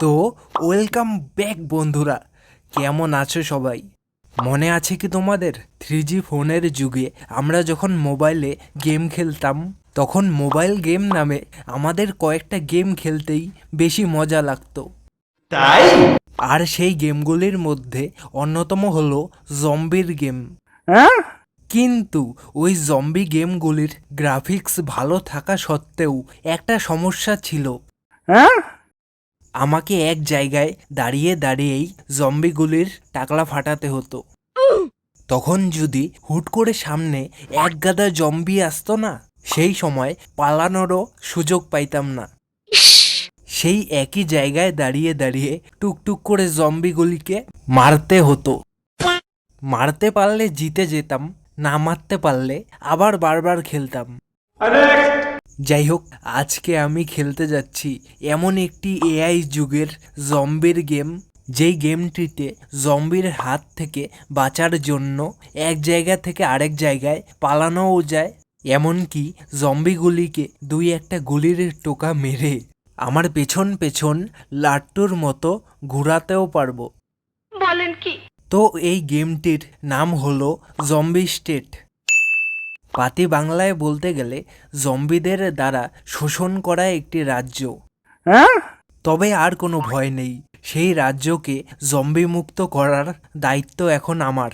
তো welcome back বন্ধুরা। কেমন আছো সবাই? মনে আছে কি তোমাদের? থ্রি জি ফোনের যুগে আমরা যখন মোবাইলে গেম খেলতাম তখন মোবাইল গেম নামে আমাদের কয়েকটা গেম খেলতেই বেশি মজা লাগতো। তাই? আর সেই গেমগুলির মধ্যে অন্যতম হলো জম্বির গেম। কিন্তু ওই জম্বি গেমগুলির গ্রাফিক্স ভালো থাকা সত্ত্বেও একটা সমস্যা ছিল। আমাকে এক জায়গায় দাঁড়িয়ে দাঁড়িয়েই জম্বিগুলির টাকলা ফাটাতে হতো। তখন যদি হুট করে সামনে এক গাদা জম্বি আসতো না, সেই সময় পালানোরও সুযোগ পাইতাম না। সেই একই জায়গায় দাঁড়িয়ে দাঁড়িয়ে টুকটুক করে জম্বিগুলিকে মারতে হতো। মারতে পারলে জিতে যেতাম, না মারতে পারলে আবার বারবার খেলতাম। যাই হোক আজকে আমি খেলতে যাচ্ছি এমন একটি এআই যুগের জম্বির গেম যেই গেমটিতে জম্বির হাত থেকে বাঁচার জন্য এক জায়গা থেকে আরেক জায়গায় পালানোও যায় এমনকি জম্বিগুলিকে দুই একটা গুলির টোকা মেরে আমার পেছন পেছন লাট্টুর মতো ঘোরাতেও পারব। বলেন কি? তো এই গেমটির নাম হলো জম্বি স্টেট পাতি বাংলায় বলতে গেলে জম্বিদের দ্বারা শোষণ করা একটি রাজ্য। তবে আর কোনো ভয় নেই সেই রাজ্যকে জম্বি মুক্ত করার দায়িত্ব এখন আমার।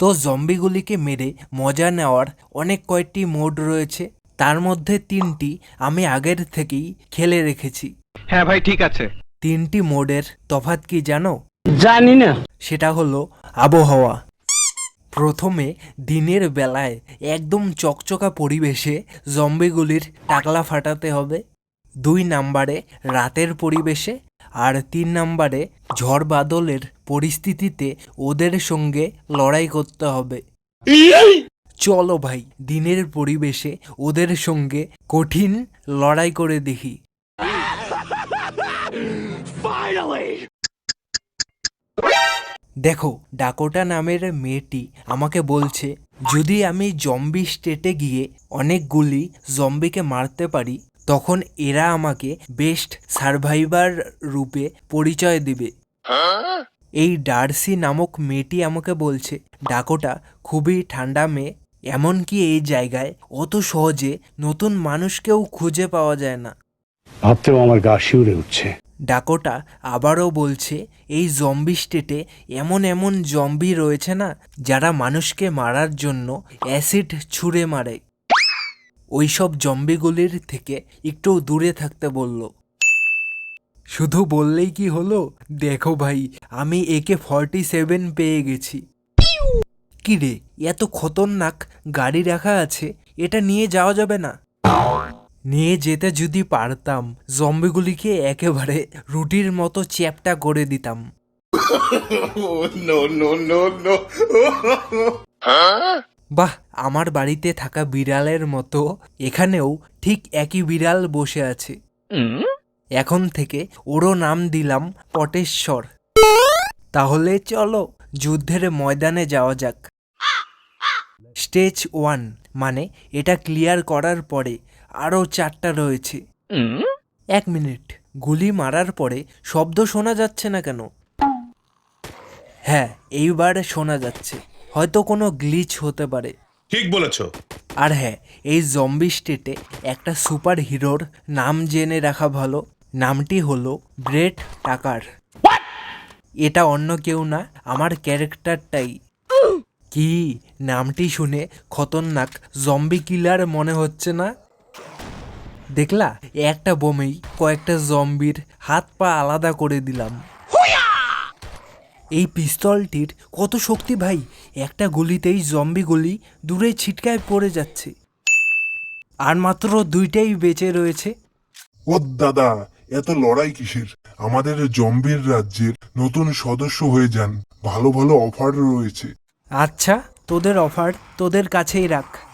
তো জম্বিগুলিকে মেরে মজা নেওয়ার অনেক কয়েকটি মোড রয়েছে তার মধ্যে তিনটি আমি আগের থেকেই খেলে রেখেছি। হ্যাঁ ভাই ঠিক আছে। তিনটি মোডের তফাৎ কি জানো? জানি না সেটা হলো আবহাওয়া। প্রথমে দিনের বেলায় একদম চকচকা পরিবেশে জম্বিগুলির টাকলা ফাটাতে হবে। দুই নাম্বারে রাতের পরিবেশে আর তিন নাম্বারে ঝড় বাদলের পরিস্থিতিতে ওদের সঙ্গে লড়াই করতে হবে। চলো ভাই দিনের পরিবেশে ওদের সঙ্গে কঠিন লড়াই করে দেখি। দেখো, ডাকোটা নামের মেয়েটি আমাকে বলছে, যদি আমি জম্বি স্টেটে গিয়ে অনেকগুলি জম্বিকে মারতে পারি, তখন এরা আমাকে বেস্ট সার্ভাইভার রূপে পরিচয় দিবে। এই ডার্সি নামক মেয়েটি আমাকে বলছে, ডাকোটা খুবই ঠান্ডা মেয়ে, এমনকি এই জায়গায় অত সহজে নতুন মানুষকেও খুঁজে পাওয়া যায় না। ভাবতেও আমার গা শিউরে উঠছে। ডাকোটা আবারও বলছে, এই জম্বি স্টেটে এমন এমন জম্বি রয়েছে না, যারা মানুষকে মারার জন্য অ্যাসিড ছুঁড়ে মারে। ওইসব জম্বিগুলির থেকে একটু দূরে থাকতে বলল। শুধু বললেই কি হলো? দেখো ভাই, আমি একে ফর্টি সেভেন পেয়ে গেছি। কি রে, এত খতরনাক গাড়ি রাখা আছে, এটা নিয়ে যাওয়া যাবে না? নিয়ে যেতে যদি পারতাম জম্বিগুলিকে একেবারে রুটির মতো চ্যাপটা করে দিতাম। বাহ আমার বাড়িতে থাকা বিড়ালের মতো এখানেও ঠিক একই বিড়াল বসে আছে। এখন থেকে ওরও নাম দিলাম পটেশ্বর। তাহলে চলো যুদ্ধের ময়দানে যাওয়া যাক। স্টেজ ওয়ান মানে এটা ক্লিয়ার করার পরে আরও চারটা রয়েছে। এক মিনিট। গুলি মারার পরে শব্দ শোনা যাচ্ছে না কেন? হ্যাঁ এইবার শোনা যাচ্ছে। হয়তো কোনো গ্লিচ হতে পারে। ঠিক বলেছ। আর হ্যাঁ এই জম্বি স্টেটে একটা সুপার হিরোর নাম জেনে রাখা ভালো। নামটি হলো ব্রেট টাকার এটা অন্য কেউ না আমার ক্যারেক্টারটাই কি? নামটি শুনে খতরনাক জম্বি কিলার মনে হচ্ছে না? দেখলা? একটা বোমেই কয়েকটা জম্বির হাত পা আলাদা করে দিলাম। এই পিস্তলটির কত শক্তি ভাই? একটা গুলিতেই জম্বি গুলি দূরে ছিটকায় পড়ে যাচ্ছে। আর মাত্র দুইটাই বেঁচে রয়েছে। ও দাদা এত লড়াই কিসের? আমাদের জম্বির রাজ্যের নতুন সদস্য হয়ে যান। ভালো ভালো অফার রয়েছে। আচ্ছা তোদের অফার তোদের কাছেই রাখ।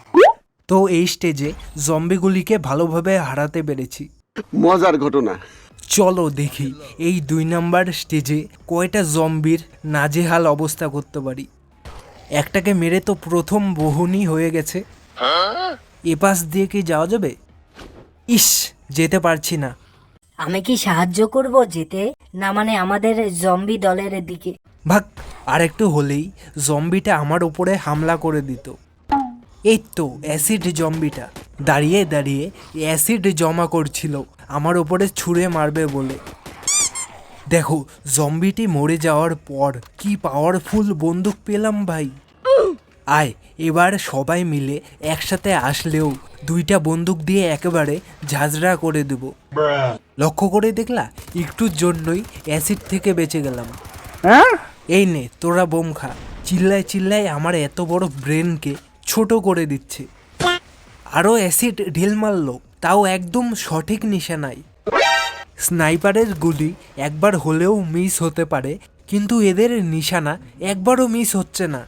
তো এই স্টেজে জম্বিগুলিকে ভালোভাবে হারাতে পেরেছি। মজার ঘটনা। চলো দেখি এই দুই নাম্বার স্টেজে কয়টা জম্বির নাজেহাল অবস্থা করতে পারি। একটাকে মেরে তো প্রথম বহুনি হয়ে গেছে। এ পাশ দিয়ে কি যাওয়া যাবে? ইস যেতে পারছি না। আমি কি সাহায্য করব যেতে না মানে আমাদের জম্বি দলের দিকে? ভাগ আর একটু হলেই জম্বিটা আমার উপরে হামলা করে দিত। এই তো অ্যাসিড জম্বিটা। দাঁড়িয়ে দাঁড়িয়ে অ্যাসিড জমা করছিল। আমার ওপরে ছুঁড়ে মারবে বলে। দেখো জম্বিটি মরে যাওয়ার পর কি পাওয়ারফুল বন্দুক পেলাম ভাই। আয় এবার সবাই মিলে একসাথে আসলেও দুইটা বন্দুক দিয়ে একেবারে ঝাঁঝরা করে দেব। লক্ষ্য করে দেখলা একটুর জন্যই অ্যাসিড থেকে বেঁচে গেলাম। এই নে তোরা বোম খা চিল্লায় চিল্লায় আমার এত বড় ব্রেনকে ছোট করে দিচ্ছে। আরও অ্যাসিড ঢিল মারলো, তাও একদম সঠিক নিশানায়। স্নাইপারের গুলি একবার হলেও মিস হতে পারে, কিন্তু এদের নিশানা একবারও মিস হচ্ছে না।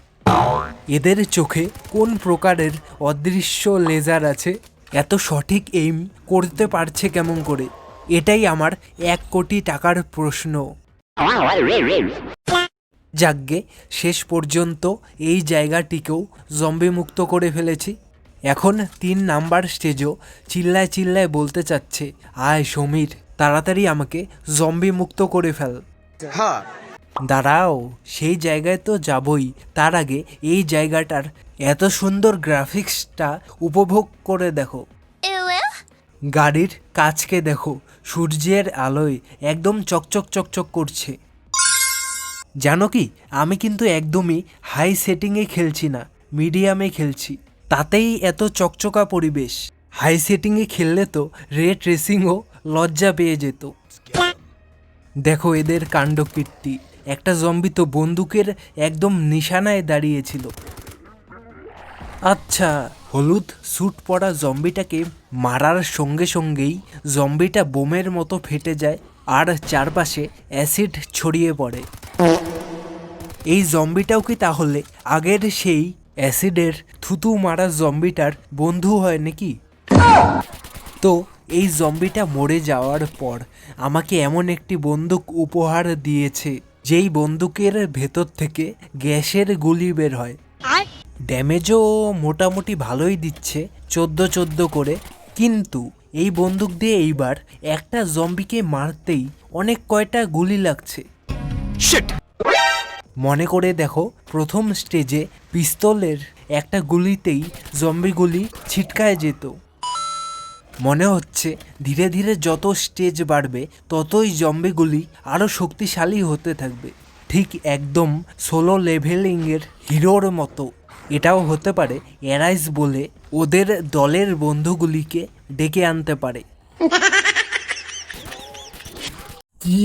এদের চোখে কোন প্রকারের অদৃশ্য লেজার আছে? এত সঠিক এইম করতে পারছে কেমন করে? এটাই আমার এক কোটি টাকার প্রশ্ন। যাগ্গে শেষ পর্যন্ত এই জায়গাটিকেও জম্বি মুক্ত করে ফেলেছি। এখন তিন নাম্বার স্টেজও চিল্লায় চিল্লায় বলতে চাচ্ছে আয় সমীর তাড়াতাড়ি আমাকে জম্বি মুক্ত করে ফেল। দাঁড়াও সেই জায়গায় তো যাবই তার আগে এই জায়গাটার এত সুন্দর গ্রাফিক্সটা উপভোগ করে দেখো। গাড়ির কাজকে দেখো সূর্যের আলোয় একদম চকচক চকচক করছে। জানো কি, আমি কিন্তু একদমই হাই সেটিংয়ে খেলছি না মিডিয়ামে খেলছি। তাতেই এত চকচকা পরিবেশ। হাই সেটিংয়ে খেললে তো রেট রেসিংও লজ্জা পেয়ে যেত। দেখো এদের কাণ্ডকীর্তি। একটা জম্বি তো বন্দুকের একদম নিশানায় দাঁড়িয়েছিল। আচ্ছা হলুদ স্যুট পরা জম্বিটাকে মারার সঙ্গে সঙ্গেই জম্বিটা বোমের মতো ফেটে যায় আর চারপাশে অ্যাসিড ছড়িয়ে পড়ে। এই জম্বিটাও কি তাহলে? আগের সেই অ্যাসিডের থুতু মারা জম্বিটার বন্ধু হয় নাকি? তো এই জম্বিটা মরে যাওয়ার পর আমাকে এমন একটি বন্দুক উপহার দিয়েছে যেই বন্দুকের ভেতর থেকে গ্যাসের গুলি বের হয়। ড্যামেজও মোটামুটি ভালোই দিচ্ছে চোদ্দ চোদ্দ করে। কিন্তু এই বন্দুক দিয়ে এইবার একটা জম্বিকে মারতেই অনেক কয়টা গুলি লাগছে। মনে করে দেখো প্রথম স্টেজে পিস্তলের একটা গুলিতেই জম্বিগুলি ছিটকায় যেত। মনে হচ্ছে ধীরে ধীরে যত স্টেজ বাড়বে ততই জম্বিগুলি আরও শক্তিশালী হতে থাকবে। ঠিক একদম সোলো লেভেলিংয়ের হিরোর মতো। এটাও হতে পারে এরাইস বলে ওদের দলের বন্ধুগুলিকে ডেকে আনতে পারে। কি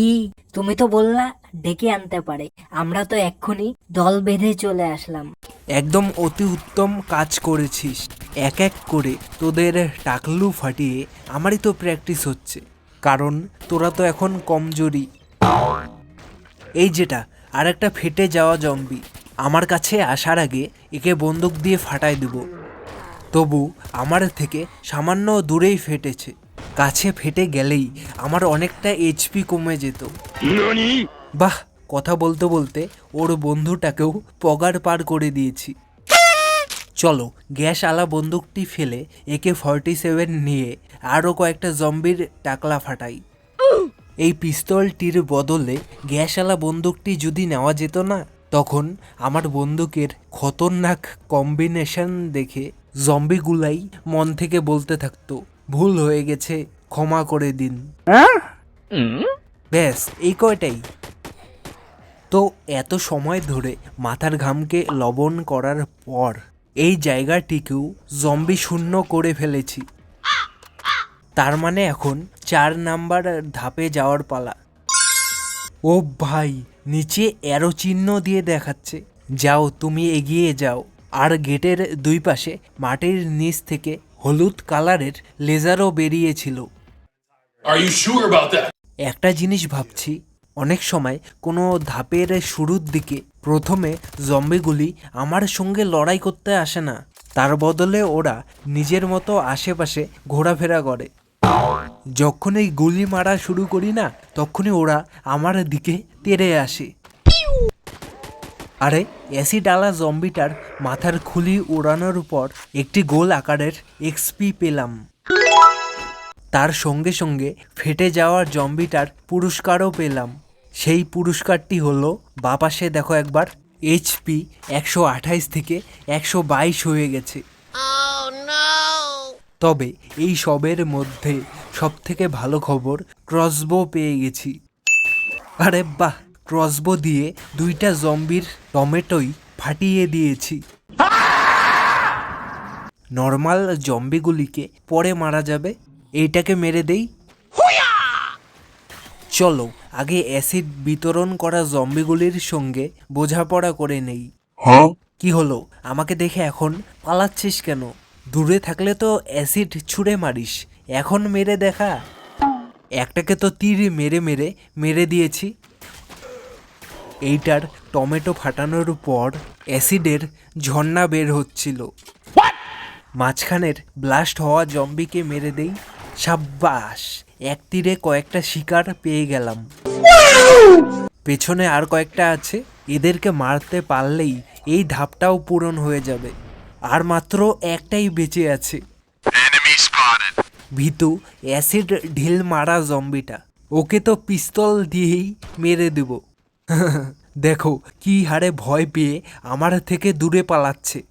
তুমি তো বললা, ডেকে আনতে পারে। আমরা তো এক্ষুনি দল বেঁধে চলে আসলাম। একদম অতি উত্তম কাজ করেছিস। এক এক করে তোদের টাকলু ফাটিয়ে আমারই তো প্র্যাকটিস হচ্ছে। কারণ তোরা তো এখন কমজোরি। এই যেটা, আর একটা ফেটে যাওয়া জম্বি। আমার কাছে আসার আগে একে বন্দুক দিয়ে ফাটাই দেব। তবু আমার থেকে সামান্য দূরেই ফেটেছে। কাছে ফেটে গেলেই আমার অনেকটা এইচপি কমে যেত। বাহ কথা বলতে বলতে ওর বন্ধুটাকেও পগার পার করে দিয়েছি। চলো গ্যাস আলা বন্দুকটি ফেলে একে ফর্টি সেভেন নিয়ে আরও কয়েকটা জম্বির টাকলা ফাটাই। এই পিস্তলটির বদলে গ্যাসওয়ালা বন্দুকটি যদি নেওয়া যেত না তখন আমার বন্দুকের খতরনাক কম্বিনেশন দেখে জম্বিগুলাই মন থেকে বলতে থাকতো ভুল হয়ে গেছে ক্ষমা করে দিন। ব্যাস এই কয়টাই। তো এত সময় ধরে মাথার ঘামকে লবণ করার পর এই জায়গাটিকেও জম্বি শূন্য করে ফেলেছি। তার মানে এখন চার নাম্বার ধাপে যাওয়ার পালা। ও ভাই নিচে অ্যারো চিহ্ন দিয়ে দেখাচ্ছে। যাও তুমি এগিয়ে যাও। আর গেটের দুই পাশে মাটির নিচ থেকে হলুদ কালারের লেজারও বেরিয়েছিল? একটা জিনিস ভাবছি অনেক সময় কোনো ধাপের শুরুর দিকে প্রথমে জম্বিগুলি আমার সঙ্গে লড়াই করতে আসে না তার বদলে ওরা নিজের মতো আশেপাশে ঘোরাফেরা করে। যখনই গুলি মারা শুরু করি না তখনই ওরা আমার দিকে তেড়ে আসে। আরে অ্যাসিডালা জম্বিটার মাথার খুলি ওড়ানোর উপর একটি গোল আকারের এক্সপি পেলাম। তার সঙ্গে সঙ্গে ফেটে যাওয়ার জম্বিটার পুরস্কারও পেলাম। সেই পুরস্কারটি হলো বাপাসে দেখো একবার এইচপি একশো আঠাইশ থেকে একশো বাইশ হয়ে গেছে। তবে এই সবের মধ্যে সবথেকে ভালো খবর ক্রসবো পেয়ে গেছি। আরে বাহ! ক্রসবো দিয়ে দুইটা জম্বির টমেটোই ফাটিয়ে দিয়েছি। নর্মাল জম্বিগুলিকে পরে মারা যাবে। এইটাকে মেরে দেই। চলো আগে অ্যাসিড বিতরণ করা জম্বিগুলির সঙ্গে বোঝাপড়া করে নেই। হ্যাঁ? কি হলো? আমাকে দেখে এখন পালাচ্ছিস কেন? দূরে থাকলে তো অ্যাসিড ছুঁড়ে মারিস। এখন মেরে দেখা। একটাকে তো তীর মেরে মেরে মেরে দিয়েছি। এইটার টমেটো ফাটানোর পর অ্যাসিডের ঝর্ণা বের হচ্ছিল। মাঝখানের ব্লাস্ট হওয়া জম্বিকে মেরে দেই সাব্বাস এক তীরে কয়েকটা শিকার পেয়ে গেলাম। পেছনে আর কয়েকটা আছে এদেরকে মারতে পারলেই এই ধাপটাও পূরণ হয়ে যাবে। আর মাত্র একটাই বেঁচে আছে। ভিতু অ্যাসিড ঢিল মারা জম্বিটা। ওকে তো পিস্তল দিয়েই মেরে দেব। দেখো, কি হারে ভয় পেয়ে আমার থেকে দূরে পালাচ্ছে।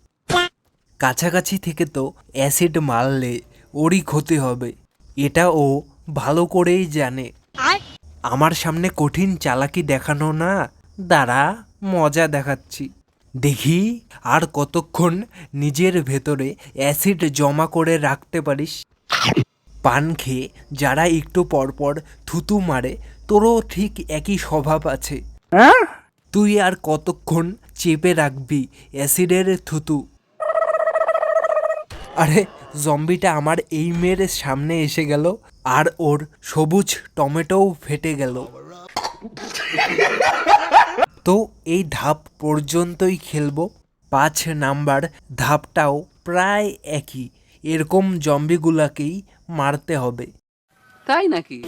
কাছাকাছি থেকে তো অ্যাসিড মারলে ওরই ক্ষতি হবে। এটা ও ভালো করেই জানে। আমার সামনে কঠিন চালাকি দেখানো না, দাঁড়া, মজা দেখাচ্ছি। দেখি আর কতক্ষণ নিজের ভেতরে অ্যাসিড জমা করে রাখতে পারিস। পান খেয়ে যারা একটু পরপর থুতু মারে, তোরও ঠিক একই স্বভাব আছে। তুই আর কতক্ষণ চেপে রাখবি অ্যাসিডের থুতু? আরে জম্বিটা আমার এই মেয়ের সামনে এসে গেল আর ওর সবুজ টমেটোও ফেটে গেল। তো এই ধাপ পর্যন্তই খেলব। পাঁচ নাম্বার ধাপটাও প্রায় একই। এরকম জম্বিগুলাকেই মারতে হবে। তাই নাকি?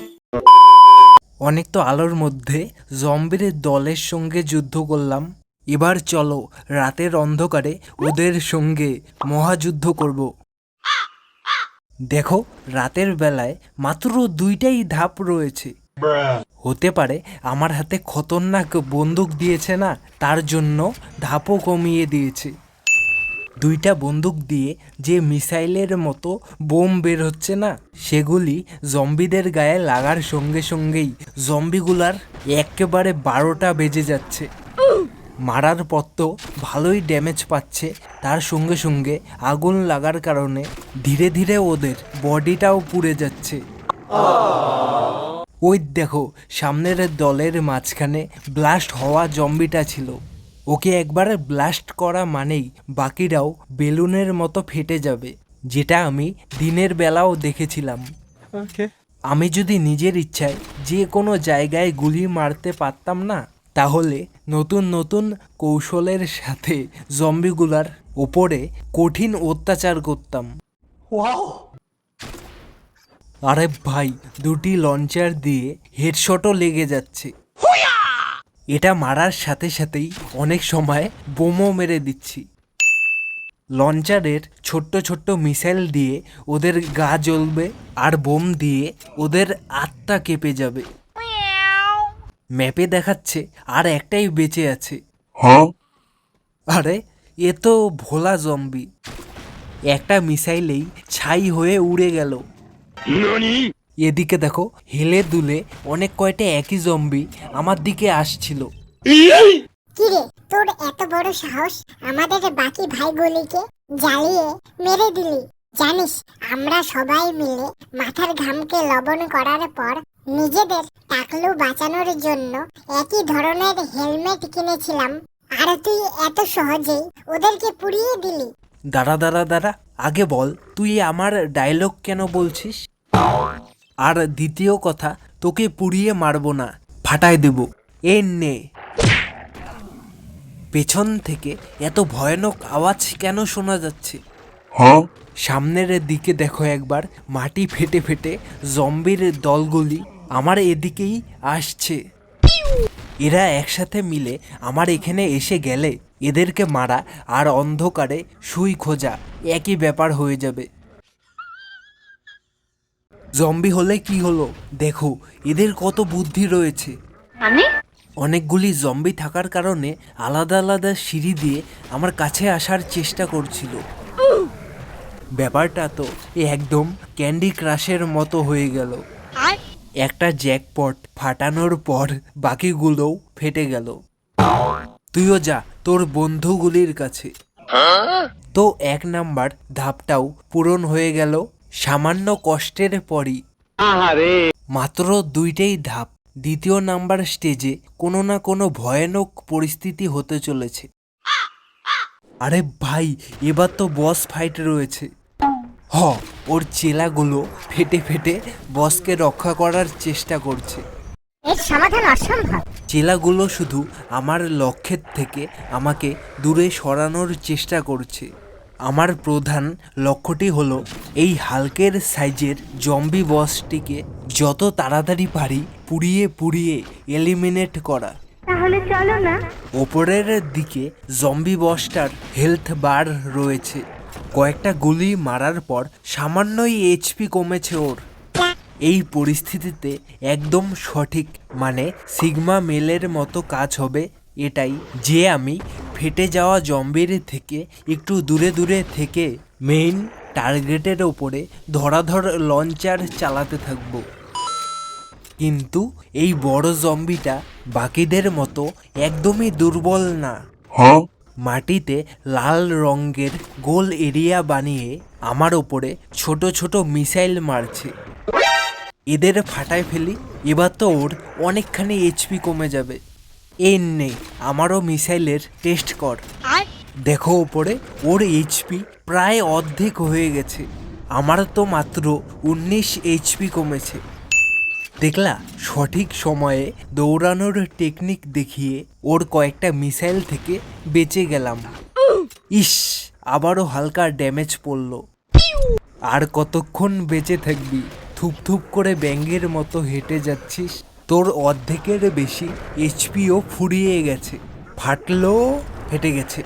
অনেক তো আলোর মধ্যে জম্বির দলের সঙ্গে যুদ্ধ করলাম। এবার চলো রাতের অন্ধকারে ওদের সঙ্গে মহাযুদ্ধ করব। দেখো, রাতের বেলায় মাত্র দুইটাই ধাপ রয়েছে। হতে পারে আমার হাতে খতরনাক বন্দুক দিয়েছে না, তার জন্য ধাপও কমিয়ে দিয়েছে। দুইটা বন্দুক দিয়ে যে মিসাইলের মতো বোম বের হচ্ছে না, সেগুলি জম্বিদের গায়ে লাগার সঙ্গে সঙ্গেই জম্বিগুলার একেবারে বারোটা বেজে যাচ্ছে। মারার পর তো ভালোই ড্যামেজ পাচ্ছে, তার সঙ্গে সঙ্গে আগুন লাগার কারণে ধীরে ধীরে ওদের বডিটাও পুড়ে যাচ্ছে। ওই দেখো, সামনের দলের মাঝখানে ব্লাস্ট হওয়া জম্বিটা ছিল। ওকে একবার ব্লাস্ট করা মানেই বাকিরাও বেলুনের মতো ফেটে যাবে যেটা আমি দিনের বেলাও দেখেছিলাম। আমি যদি নিজের ইচ্ছায় যে কোনো জায়গায় গুলি মারতে পারতাম না তাহলে নতুন নতুন কৌশলের সাথে জম্বিগুলার ওপরে কঠিন অত্যাচার করতাম। আরে ভাই দুটি লঞ্চার দিয়ে হেডশটও লেগে যাচ্ছে। এটা মারার সাথে সাথেই অনেক সময় বোমও মেরে দিচ্ছি। লঞ্চারের ছোট্ট ছোট্ট মিসাইল দিয়ে ওদের গা জ্বলবে আর বোম দিয়ে ওদের আত্মা কেঁপে যাবে। ম্যাপে দেখাচ্ছে আর একটাই বেঁচে আছে। হ্যাঁ? আরে এ তো ভোলা জম্বি একটা মিসাইলেই ছাই হয়ে উড়ে গেল। এদিকে দেখো হেলে দুলে অনেক কয়টা একই জম্বি আমার দিকে আসছিল। কিরে তোর এত বড় সাহস? আমাদের বাকি ভাইগুলিকে জ্বালিয়ে মেরে দিলি। জানিস আমরা সবাই মিলে মাথার ঘামকে লবণ করার পর নিজেদের টাকলু বাঁচানোর জন্য একই ধরনের হেলমেট কিনেছিলাম। আর তুই এত সহজেই ওদেরকে পুড়িয়ে দিলি। দাঁড়া দাঁড়া দাঁড়া আগে বল তুই আমার ডায়লগ কেন বলছিস? আর দ্বিতীয় কথা তোকে পুড়িয়ে মারবো না ফাটাই দেব। এ নে। পেছন থেকে এত ভয়ানক আওয়াজ কেন শোনা যাচ্ছে? হ্যাঁ? সামনের দিকে দেখো একবার মাটি ফেটে ফেটে জম্বির দলগুলি আমার এদিকেই আসছে। এরা একসাথে মিলে আমার এখানে এসে গেলে এদেরকে মারা আর অন্ধকারে সুই খোঁজা একই ব্যাপার হয়ে যাবে। জম্বি হলে কি হলো? দেখো এদের কত বুদ্ধি রয়েছে। অনেকগুলি জম্বি থাকার কারণে আলাদা আলাদা সিঁড়ি দিয়ে আমার কাছে আসার চেষ্টা করছিল। ব্যাপারটা তো একদম ক্যান্ডি ক্রাশের মতো হয়ে গেল। একটা জ্যাকপট ফাটানোর পর বাকিগুলোও ফেটে গেল। তুইও যা তোর বন্ধুগুলির কাছে। তো এক নাম্বার ধাপটাও পূরণ হয়ে গেল। সামান্য কষ্টের পরই। মাত্র দুইটাই ধাপ। দ্বিতীয় নাম্বার স্টেজে কোনো না কোনো ভয়ানক পরিস্থিতি হতে চলেছে। আরে ভাই এবার তো বস ফাইট রয়েছে। হ ওর চেলাগুলো ফেটে ফেটে বসকে রক্ষা করার চেষ্টা করছে। এর সমাধান অসম্ভব। চেলাগুলো শুধু আমার লক্ষ্যের থেকে আমাকে দূরে সরানোর চেষ্টা করছে। আমার প্রধান লক্ষ্যটি হলো এই হালকের সাইজের জম্বি বসটিকে যত তাড়াতাড়ি পারি পুড়িয়ে পুড়িয়ে এলিমিনেট করা। তাহলে চলো না। ওপরের দিকে জম্বি বসটার হেলথ বার রয়েছে। কয়েকটা গুলি মারার পর সামান্যই এইচপি কমেছে ওর। এই পরিস্থিতিতে একদম সঠিক মানে সিগমা মেলের মতো কাজ হবে এটাই। যে আমি ফেটে যাওয়া জম্বির থেকে একটু দূরে দূরে থেকে মেইন টার্গেটের ওপরে ধরাধর লঞ্চার চালাতে থাকব। কিন্তু এই বড় জম্বিটা বাকিদের মতো একদমই দুর্বল না। হ্যাঁ? মাটিতে লাল রঙের গোল এরিয়া বানিয়ে আমার ওপরে ছোট ছোট মিসাইল মারছে। এদের ফাটায় ফেলি এবার তো ওর অনেকখানি এইচপি কমে যাবে। এই নে আমারও মিসাইলের টেস্ট কর। দেখো ওপরে ওর এইচপি প্রায় অর্ধেক হয়ে গেছে। আমার তো মাত্র উনিশ এইচপি কমেছে। দেখলা সঠিক সময়ে দৌড়ানোর টেকনিক দেখিয়ে ওর কয়েকটা মিসাইল থেকে বেঁচে গেলাম। ইস আবারও হালকা ড্যামেজ পড়ল। আর কতক্ষণ বেঁচে থাকবি? থুপ থুপ করে ব্যাঙ্গের মতো হেঁটে যাচ্ছিস। তোর অর্ধেকের বেশি এইচপিও ফুরিয়ে গেছে। ফাটলো ফেটে গেছে।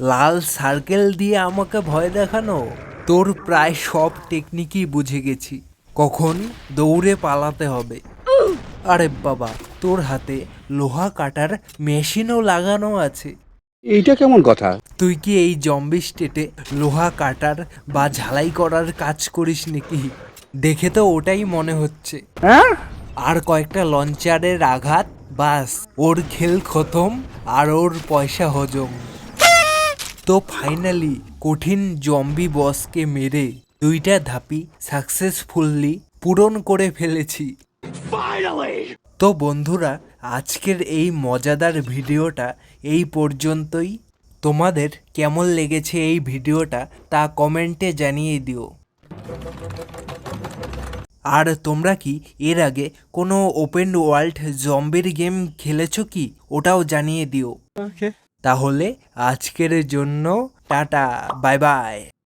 লাল সার্কেল দিয়ে আমাকে ভয় দেখানো? তোর প্রায় সব টেকনিকই বুঝে গেছি। কখন? দৌড়ে পালাতে হবে। আরে বাবা তোর হাতে লোহা কাটার মেশিনও লাগানো আছে। এইটা কেমন কথা? তুই কি এই জম্বি স্টেটে লোহা কাটার বা ঝালাই করার কাজ করিস নাকি? দেখে তো ওটাই মনে হচ্ছে। আর কয়েকটা লঞ্চারের আঘাত বাস। ওর খেল খতম আর ওর পয়সা হজম। তো ফাইনালি কঠিন জম্বি বসকে মেরে দুইটা ধাপি সাকসেসফুললি পূরণ করে ফেলেছি। তো বন্ধুরা আজকের এই মজাদার ভিডিওটা এই পর্যন্তই। তোমাদের কেমন লেগেছে এই ভিডিওটা তা কমেন্টে জানিয়ে দিও। আর তোমরা কি এর আগে কোনো ওপেন ওয়ার্ল্ড জম্বির গেম খেলেছো কি? ওটাও জানিয়ে দিও। তাহলে আজকের জন্য টাটা বাই বাই